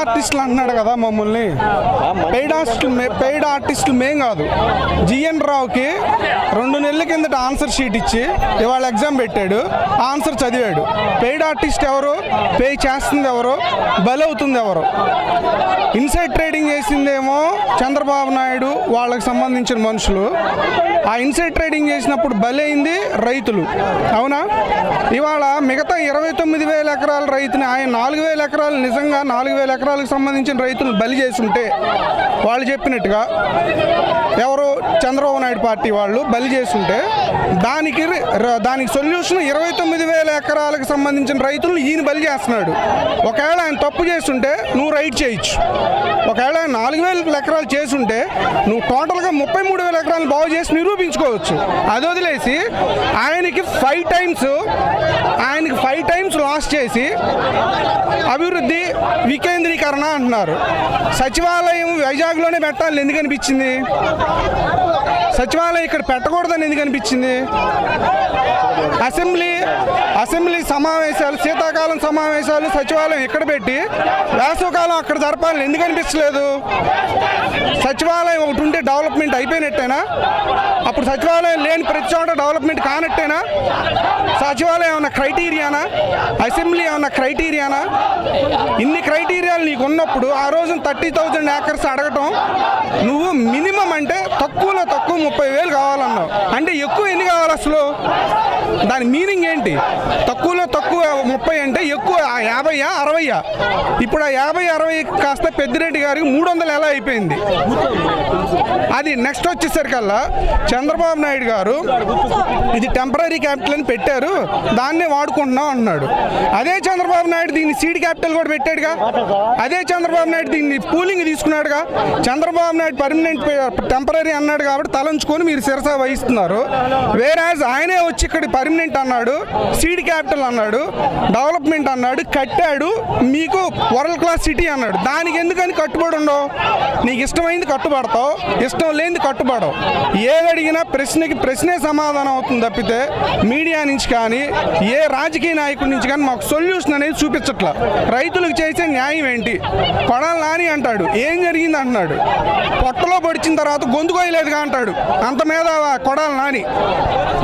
ఆర్టిస్టులు అంటున్నాడు కదా మమ్మల్ని. పెయిడ్ ఆర్టిస్టులు పెయిడ్ ఆర్టిస్టులు మేం కాదు. జిఎన్ రావుకి రెండు నెలల కిందట ఆన్సర్ షీట్ ఇచ్చి ఇవాళ ఎగ్జామ్ పెట్టాడు. ఆన్సర్ చదివాడు. పెయిడ్ ఆర్టిస్ట్ ఎవరు? పే చేస్తుంది ఎవరు? బలవుతుంది ఎవరు? ఇన్సైడ్ ట్రేడింగ్ చేసిందేమో చంద్రబాబు నాయుడు వాళ్ళకి సంబంధించిన మనుషులు. ఆ ఇన్సైడ్ ట్రేడింగ్ చేసినప్పుడు బలైంది రైతులు. అవునా? ఇవాళ మిగతా ఇరవై తొమ్మిది వేల ఎకరాల రైతుని ఆయన నాలుగు వేల ఎకరాలు నిజంగా నాలుగు వేల ఎకరాలకు సంబంధించిన రైతులను బలి చేసి ఉంటే వాళ్ళు చెప్పినట్టుగా ఎవరు చంద్రబాబు నాయుడు పార్టీ వాళ్ళు బలి చేస్తుంటే దానికి దానికి సొల్యూషన్ ఇరవై తొమ్మిది వేల ఎకరాలకు సంబంధించిన రైతులను ఈయన బలి చేస్తున్నాడు. ఒకవేళ ఆయన తప్పు చేస్తుంటే నువ్వు రైట్ చేయొచ్చు. ఒకవేళ ఆయన నాలుగు వేల ఎకరాలు చేసుంటే నువ్వు టోటల్గా ముప్పై మూడు వేల ఎకరాలు బాగు చేసి నిరూపించుకోవచ్చు. అది వదిలేసి ఆయనకి ఫైవ్ టైమ్స్ ఆయనకి ఫైవ్ టైమ్స్ లాస్ చేసి అభివృద్ధి వికేంద్రీకరణ అంటున్నారు. సచివాలయం వైజాగ్లోనే పెట్టాలని ఎందుకు అనిపించింది? సచివాలయం ఇక్కడ పెట్టకూడదని ఎందుకు అనిపించింది? అసెంబ్లీ అసెంబ్లీ సమావేశాలు శీతాకాలం సమావేశాలు సచివాలయం ఇక్కడ పెట్టి వేసవకాలం అక్కడ జరపాలని ఎందుకు అనిపించలేదు? సచివాలయం ఒకటి ఉంటే డెవలప్మెంట్ అయిపోయినట్టేనా? అప్పుడు సచివాలయం లేని ప్రతి చోట డెవలప్మెంట్ కానట్టేనా? సచివాలయం ఏమన్నా క్రైటీరియానా? అసెంబ్లీ ఏమన్నా క్రైటీరియానా? ఇన్ని క్రైటీరియాలు నీకు ఉన్నప్పుడు ఆ రోజు థర్టీ థౌజండ్ ఏకర్స్ అడగటం నువ్వు మినిమం అంటే తక్కువ తక్కువలో తక్కువ ముప్పై వేలు కావాలన్నావు. అంటే ఎక్కువ ఎన్ని కావాలి అసలు? దాని మీనింగ్ ఏంటి? తక్కువలో తక్కువ ముప్పై అంటే ఎక్కువ యాభైయా అరవయ్యా ఇప్పుడు ఆ యాభై అరవై కాస్త పెద్దిరెడ్డి గారికి మూడు వందలు ఎలా అయిపోయింది? అది నెక్స్ట్ వచ్చేసరికల్లా చంద్రబాబు నాయుడు గారు ఇది టెంపరీ క్యాపిటల్ అని పెట్టారు దాన్నే వాడుకుంటున్నాం అన్నాడు. అదే చంద్రబాబు నాయుడు దీన్ని సీడ్ క్యాపిటల్ కూడా పెట్టాడుగా. అదే చంద్రబాబు నాయుడు దీన్ని పూలింగ్ తీసుకున్నాడుగా. చంద్రబాబు నాయుడు పర్మనెంట్ టెంపరీ అన్నాడు కాబట్టి తలంచుకొని మీరు శిరస వహిస్తున్నారు. వేరాజ్ ఆయనే వచ్చి ఇక్కడ పర్మనెంట్ అన్నాడు సీడ్ క్యాపిటల్ అన్నాడు డెవలప్మెంట్ అన్నాడు కట్టాడు మీకు వరల్డ్ క్లాస్ సిటీ అన్నాడు. దానికి ఎందుకని కట్టుబడి ఉండవు? నీకు ఇష్టమైంది కట్టుబడతావు ఇష్టం లేనిది కట్టుబడవు. ఏది అడిగినా ప్రశ్నకి ప్రశ్నే సమాధానం అవుతుంది తప్పితే మీడియా నుంచి కానీ ఏ రాజకీయ నాయకుడి నుంచి కానీ మాకు సొల్యూషన్ అనేది చూపించట్లా. రైతులకు చేసే న్యాయం ఏంటి? కొడాలి నాని అంటాడు. ఏం జరిగింది అంటున్నాడు. పొట్టలో పొడిచిన తర్వాత గొంతు కోయలేదుగా అంటాడు. అంత మీద కొడాలి నాని.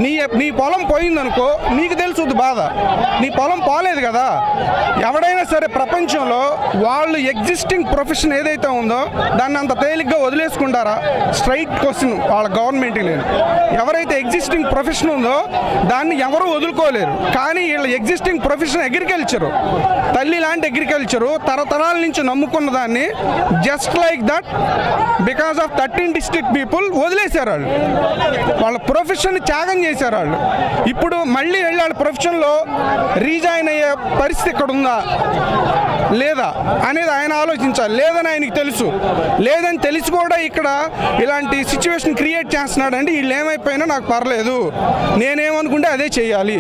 నీ నీ పొలం పోయిందనుకో నీకు తెలుసుద్ది బాధ. నీ పొలం పోలేదు కదా. ఎవడైనా సరే ప్రపంచంలో వాళ్ళు ఎగ్జిస్టింగ్ ప్రొఫెషన్ ఏదైతే ఉందో దాన్ని అంత తేలిగ్గా వదిలేసుకుంటారా? స్ట్రైట్ క్వశ్చన్ వాళ్ళ గవర్నమెంట్కి లేదు. ఎవరైతే ఎగ్జిస్టింగ్ ప్రొఫెషన్ ఉందో దాన్ని ఎవరూ వదులుకోలేరు. కానీ వీళ్ళ ఎగ్జిస్టింగ్ ప్రొఫెషన్ అగ్రికల్చరు తల్లి లాంటి అగ్రికల్చరు తరతరాల నుంచి నమ్ముకున్న దాన్ని just like that because of thirteen district people వదిలేశారు వాళ్ళు. వాళ్ళ ప్రొఫెషన్ త్యాగం చేశారు వాళ్ళు. ఇప్పుడు మళ్ళీ వెళ్ళాలి ప్రొఫెషన్లో రీజాయిన్ అయ్యే పరిస్థితి ఇక్కడ ఉందా లేదా? అనేది ఆయన ఆలోచించాలి. లేదని ఆయనకి తెలుసు. లేదని తెలిసి కూడా ఇక్కడ ఇలాంటి సిచ్యువేషన్ క్రియేట్ చేస్తున్నాడు అంటే వీళ్ళు ఏమైపోయినా నాకు పర్లేదు. నేనేమనుకుంటే అదే చేయాలి.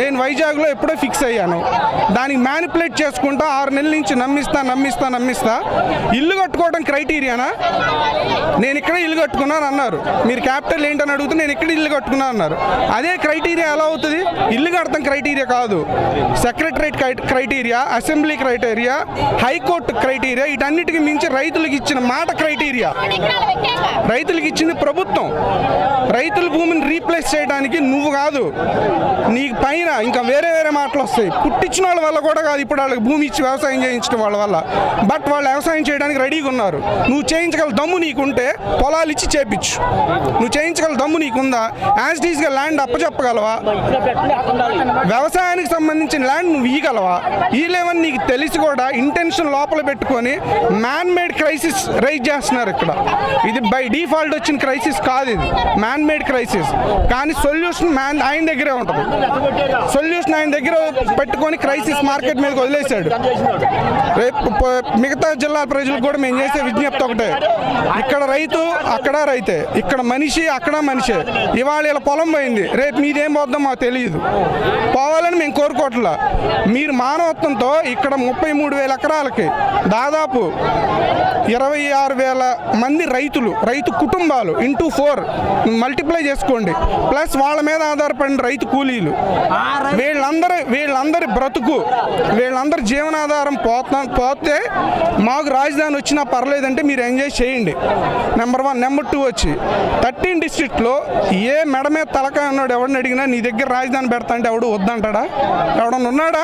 నేను వైజాగ్లో ఎప్పుడో ఫిక్స్ అయ్యాను. దానికి మ్యానిపులేట్ చేసుకుంటా ఆరు నెలల నుంచి నమ్మిస్తా నమ్మిస్తా నమ్మిస్తా. ఇల్లు కట్టుకోవడం క్రైటీరియానా నేను ఇక్కడ ఇల్లు కట్టుకున్నాను అన్నారు మీరు క్యాపిటల్ ఏంటని అడిగితే నేను ఇక్కడ ఇల్లు కట్టుకున్నాను అన్నారు. అదే క్రైటీరియా ఎలా అవుతుంది. ఇల్లు కడతాం క్రైటీరియా కాదు. Secretariat criteria assembly criteria high court criteria వీటన్నిటికీ మించి రైతులకు ఇచ్చిన మాట క్రైటీరియా. రైతులకు ఇచ్చింది ప్రభుత్వం. రైతుల భూమిని రీప్లేస్ చేయడానికి నువ్వు కాదు. నీ పైన ఇంకా వేరే వేరే మాటలు వస్తాయి. పుట్టించిన వాళ్ళ వల్ల కూడా కాదు ఇప్పుడు వాళ్ళకి భూమి ఇచ్చి వ్యవసాయం చేయించడం వాళ్ళ వల్ల. బట్ వాళ్ళు వ్యవసాయం చేయడానికి రెడీగా ఉన్నారు. నువ్వు చేయించగల దమ్ము నీకుంటే పొలాలు ఇచ్చి చేపించు. నువ్వు చేయించగల దమ్ము నీకుందా? యాజ్గా ల్యాండ్ అప్పచెప్పగలవా? వ్యవసాయానికి సంబంధించిన ల్యాండ్ నువ్వు ఇయ్యగలవా? లేవని నీకు తెలిసి కూడా ఇంటెన్షన్ లోపల పెట్టుకొని మ్యాన్ మేడ్ క్రైసిస్ రైజ్ చేస్తున్నారు. ఇక్కడ. ఇది బై డిఫాల్ట్ వచ్చిన క్రైసిస్ కాదు ఇది. మ్యాన్ మేడ్ క్రైసిస్ కానీ సొల్యూషన్ మ్యాన్ ఆయన దగ్గరే ఉంటుంది. సొల్యూషన్ ఆయన దగ్గర పెట్టుకొని క్రైసిస్ మార్కెట్ మీదకి వదిలేశాడు. రేపు మిగతా జిల్లా ప్రజలకు కూడా మేము చేసే విజ్ఞప్తి ఒకటే. ఇక్కడ రైతు అక్కడ రైతే. ఇక్కడ మనిషి అక్కడ మనిషే. ఇవాళ ఇలా పొలం పోయింది. రేపు మీదేం పోద్దాం మాకు తెలియదు. పోవాలని మేము కోరుకోవట్లా. మీరు మానవత్వంతో ఇక్కడ ముప్పై మూడు వేల ఎకరాలకి దాదాపు ఇరవై ఆరు వేల మంది రైతులు రైతు కుటుంబాలు ఇంటూ ఫోర్ మల్టిప్లై చేసుకోండి. ప్లస్ వాళ్ళ మీద ఆధారపడిన రైతు కూలీలు. వీళ్ళందరి వీళ్ళందరి బ్రతుకు వీళ్ళందరి జీవనాధారం పోతా పోతే మాకు రాజధాని వచ్చినా పర్లేదంటే మీరు ఎంజాయ్ చేయండి. నెంబర్ వన్ నెంబర్ టూ వచ్చి థర్టీన్ డిస్ట్రిక్ట్లో ఏ మెడ మీద తలకాయ ఉన్నాడు ఎవరిని అడిగినా నీ దగ్గర రాజధాని పెడతా అంటే ఎవడు వద్దంటాడా? ఎవడన్నా ఉన్నాడా?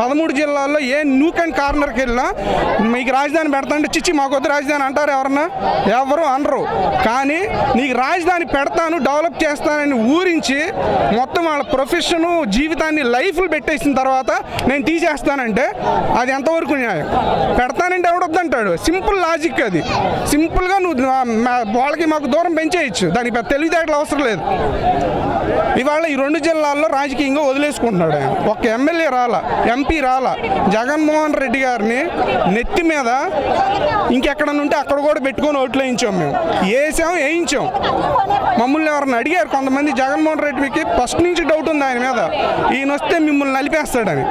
పదమూడు జిల్లాల్లో ఏ న్యూక్ అండ్ కార్నర్కి వెళ్ళినా మీకు రాజధాని పెడతా అంటే చిచ్చి మాకు వద్దు రాజధాని అంటారు ఎవరన్నా ఎవరు అనరు. కానీ నీకు రాజధాని పెడతాను డెవలప్ చేస్తానని ఊరించి మొత్తం వాళ్ళ ప్రొఫెషను జీవితాన్ని లైఫ్లు పెట్టేసిన తర్వాత నేను తీసేస్తానంటే అది ఎంతవరకు న్యాయం? పెడతానంటే ఎవడొద్దంటాడు సింపుల్ లాజిక్ అది. సింపుల్గా నువ్వు మా- వాళ్ళకి మాకు దూరం పెంచేయచ్చు. దానికి పెద్ద తెలివితేటలు అవసరం లేదు. ఇవాళ ఈ రెండు జిల్లాల్లో రాజకీయంగా వదిలేసుకుంటున్నాడు ఆయన. ఒక ఎమ్మెల్యే రాలా ఎంపీ రాలా జగన్మోహన్ రెడ్డి గారిని నెత్తి మీద ఇంకెక్కడ ఉంటే అక్కడ కూడా పెట్టుకొని ఓట్లు వేయించాం మేము. వేసాం వేయించాం. మమ్మల్ని ఎవరిని అడిగారు? కొంతమంది జగన్మోహన్ రెడ్డికి ఫస్ట్ నుంచి డౌట్ ఉంది ఆయన మీద. ఈయన వస్తే మిమ్మల్ని నలిపేస్తాడని.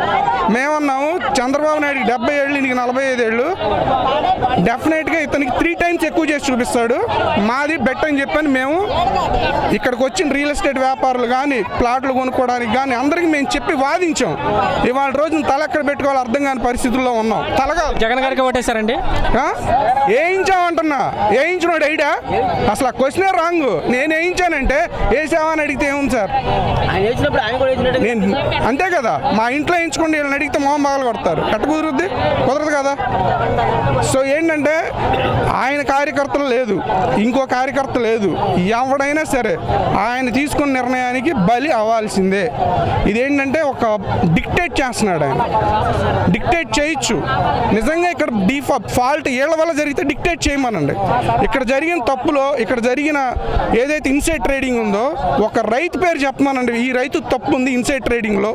మేమన్నాము చంద్రబాబు నాయుడు డెబ్బై ఏళ్ళు నీకు నలభై ఐదు ఏళ్ళు. డెఫినెట్గా ఇతనికి త్రీ టైమ్స్ ఎక్కువ చేసి చూపిస్తాడు. మాది బెట్ అని చెప్పని మేము ఇక్కడికి వచ్చిన రియల్ ఎస్టేట్ వ్యాపారం వ్యాపారులు కానీ ప్లాట్లు కొనుక్కోవడానికి కానీ అందరికీ మేము చెప్పి వాదించాం. ఇవాళ రోజున తల ఎక్కడ పెట్టుకోవాలో అర్థం కాని పరిస్థితుల్లో ఉన్నాం. తలగా జగన్ గారికి ఓటేశారండి? వేయించామంటున్నా. వేయించినోడు ఐడా అసలు ఆ క్వశ్చనే రాంగ్. నేను వేయించానంటే వేసావా అని అడిగితే ఏముంది సార్? నేను అంతే కదా. మా ఇంట్లో వేయించుకోండి వీళ్ళని అడిగితే మొహం బాగా కొడతారు. ఎట్ట కుదురుద్ది? కుదరదు కదా? సో ఏంటంటే ఆయన కార్యకర్తలు లేదు. ఇంకో కార్యకర్త లేదు. ఎవడైనా సరే ఆయన తీసుకున్న నిర్ణయానికి బలి అవ్వాల్సిందే. ఇదేంటంటే ఒక డిక్టేట్ చేస్తున్నాడు ఆయన. డిక్టేట్ చేయొచ్చు. నిజంగా ఇక్కడ డీఫా ఫాల్ట్ ఏళ్ళ వల్ల జరిగితే డిక్టేట్ చేయమనండి. ఇక్కడ జరిగిన తప్పులో ఇక్కడ జరిగిన ఏదైతే ఇన్సైడ్ ట్రేడింగ్ ఉందో ఒక రైతు పేరు చెప్పమనండి. ఈ రైతు తప్పు ఉంది ఇన్సైడ్ ట్రేడింగ్లో.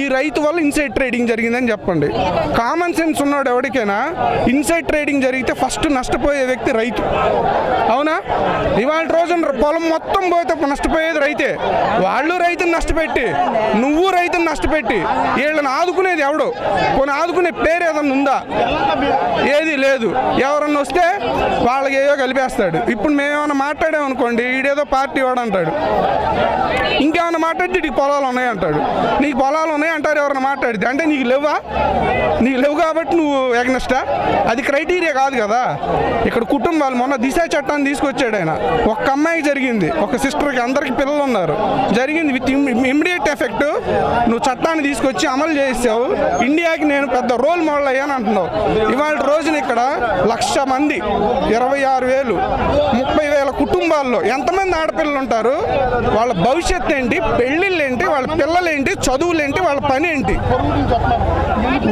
ఈ రైతు వల్ల ఇన్సైడ్ ట్రేడింగ్ జరిగిందని చెప్పండి. కామన్ సెన్స్ ఉన్నాడు ఎవరికైనా ఇన్సైడ్ ట్రేడింగ్ జరిగితే ఫస్ట్ నష్టపోయే వ్యక్తి రైతు. అవునా? ఇవాళ రోజున పొలం మొత్తం పోతే నష్టపోయేది రైతే. వాళ్ళు రైతుని నష్టపెట్టి నువ్వు రైతుని నష్టపెట్టి వీళ్ళని ఆదుకునేది ఎవడు? కొన్ని ఆదుకునే పేరు ఏదన్నా ఉందా? ఏది లేదు. ఎవరన్నా వస్తే వాళ్ళకి ఏదో కలిపేస్తాడు. ఇప్పుడు మేమేమైనా మాట్లాడామనుకోండి ఈడేదో పార్టీ వాడు అంటాడు. ఇంకేమైనా మాట్లాడితే నీకు పొలాలు ఉన్నాయి అంటాడు. నీకు పొలాలు ఉన్నాయి అంటారు ఎవరైనా మాట్లాడితే. అంటే నీకు లేవా? నీకు లేవు కాబట్టి నువ్వు ఎగ్నెస్టా? అది క్రైటీరియా కాదు కదా. ఇక్కడ కుటుంబాలు మొన్న దిశ చట్టాన్ని తీసుకొచ్చాడు ఆయన. ఒక్క అమ్మాయికి జరిగింది. ఒక సిస్టర్కి అందరికి పిల్లలు ఉన్నారు జరిగింది. విత్ ఇమ్మీడియట్ ఎఫెక్ట్ నువ్వు చట్టాన్ని తీసుకొచ్చి అమలు చేసావు. ఇండియాకి నేను పెద్ద రోల్ మోడల్ అయ్యాను అంటున్నావు. ఇవాళ రోజున ఇక్కడ లక్ష మంది ఇరవై ఆరు వేలు ముప్పై వేల కుటుంబాల్లో ఎంతమంది ఆడపిల్లలు ఉంటారు? వాళ్ళ భవిష్యత్తు ఏంటి? పెళ్ళిళ్ళు ఏంటి? వాళ్ళ పిల్లలు ఏంటి? చదువులు ఏంటి? వాళ్ళ పని ఏంటి?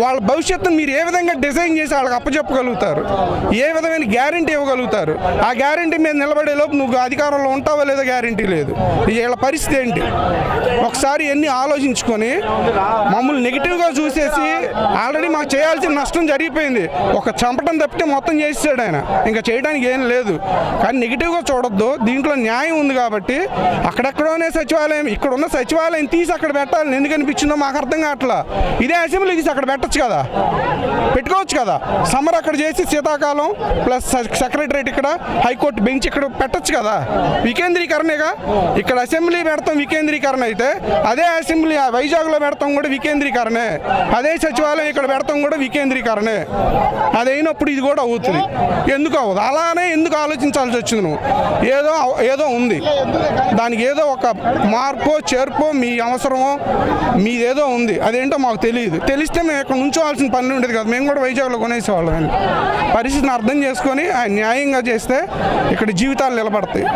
వాళ్ళ భవిష్యత్తును మీరు ఏ విధంగా డిజైన్ చేసి వాళ్ళకి అప్పచెప్పగలుగుతారు? ఏ విధమైన గ్యారంటీ ఇవ్వగలుగుతారు? ఆ గ్యారంటీ మీద నిలబడే లోపు నువ్వు అధికారంలో ఉంటావో లేదో గ్యారంటీ లేదు. వీళ్ళ పరిస్థితి ఏంటి? ఒకసారి ఎన్ని ఆలోచించుకొని మమ్మల్ని నెగిటివ్గా చూసేసి ఆల్రెడీ మాకు చేయాల్సిన నష్టం జరిగిపోయింది. ఒక చంపటం తప్పితే మొత్తం చేసేసాడు ఆయన. ఇంకా చేయడానికి ఏం లేదు. కానీ నెగిటివ్గా చూడొద్దు. దీంట్లో న్యాయం ఉంది కాబట్టి అక్కడెక్కడోనే సచివాలయం ఇక్కడ ఉన్న సచివాలయం తీసి అక్కడ పెట్టాలని ఎందుకు అనిపించిందో మాకు అర్థం కావట్లా. ఇదే అసెంబ్లీ తీసి అక్కడ పెట్టచ్చు కదా. పెట్టుకోవచ్చు కదా. సమ్మర్ అక్కడ చేసి శీతాకాలం ప్లస్ సెక్రటరేట్ ఇక్కడ హైకోర్టు బెంచ్ ఇక్కడ పెట్టచ్చు కదా. వికేంద్రీకరణేగా ఇక్కడ అసెంబ్లీ పెడతాం వికేంద్రీకరణ అయితే అదే అసెంబ్లీ వైజాగ్లో పెడతాం కూడా వికేంద్రీకరణే. అదే సచివాలయం ఇక్కడ పెడతాం కూడా వికేంద్రీకరణే. అదైనప్పుడు ఇది కూడా అవుతుంది. ఎందుకు అవ్వదు? అలానే ఎందుకు ఆలోచించాల్సి వచ్చింది నువ్వు? ఏదో ఏదో ఉంది. దానికి ఏదో ఒక మార్పో చేర్పో మీ అవసరమో మీదేదో ఉంది. అదేంటో మాకు తెలియదు. తెలిస్తే మేము ఇక్కడ నుంచోవాల్సిన పని ఉండేది కదా. మేము కూడా వైజాగ్లో కొనేసేవాళ్ళం అండి పరిస్థితిని అర్థం చేసుకొని ఆయన న్యాయంగా చేస్తే ఇక్కడ జీవితాలు నిలబడతాయి.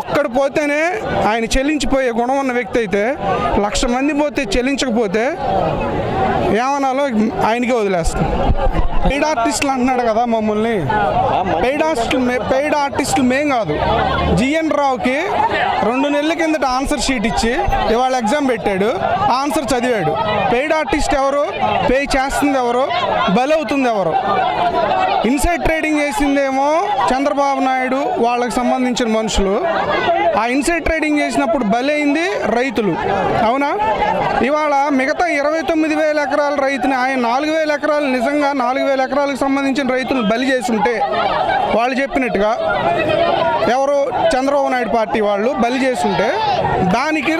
ఒక్కడు పోతేనే ఆయన చెల్లించిపోయే గుణం ఉన్న వ్యక్తి అయితే లక్ష మంది పోతే చెల్లించకపోతే ఏమనాలో ఆయనకే వదిలేస్తాం. పెయిడ్ ఆర్టిస్టులు అంటున్నాడు కదా మమ్మల్ని. పెయిడ్ ఆర్టిస్టులు మే- పెయిడ్ ఆర్టిస్టులు మేం కాదు. జిఎన్ రావుకి రెండు నెలల కిందట ఆన్సర్ షీట్ ఇచ్చి ఇవాళ ఎగ్జామ్ పెట్టాడు. ఆన్సర్ చదివాడు. పెయిడ్ ఆర్టిస్ట్ ఎవరు? పే చేస్తుంది ఎవరు? బలవుతుంది ఎవరు? ఇన్సైడ్ ట్రేడింగ్ చేసిందేమో చంద్రబాబు నాయుడు వాళ్ళకి సంబంధించిన మనుషులు. ఆ ఇన్సైడ్ ట్రేడింగ్ చేసినప్పుడు బలైంది రైతులు. అవునా? ఇవాళ మిగతా ఇరవై తొమ్మిది వేల ఎకరాల రైతుని ఆయన నాలుగు వేల ఎకరాలు నిజంగా నాలుగు వేల ఎకరాలకు సంబంధించిన రైతులు బలి చేసుంటే వాళ్ళు చెప్పినట్టుగా ఎవరు చంద్రబాబు నాయుడు పార్టీ వాళ్ళు బలి చేస్తుంటే దానికి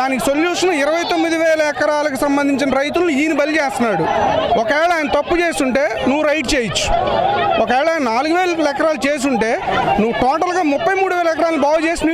దానికి సొల్యూషన్ ఇరవై తొమ్మిది వేల ఎకరాలకు సంబంధించిన రైతులు ఈయన బలి చేస్తున్నాడు. ఒకవేళ ఆయన తప్పు చేస్తుంటే నువ్వు రైట్ చేయొచ్చు. ఒకవేళ ఆయన నాలుగు వేల ఎకరాలు చేసుంటే నువ్వు టోటల్గా ముప్పై మూడు వేల ఎకరాలు బాగు చేసి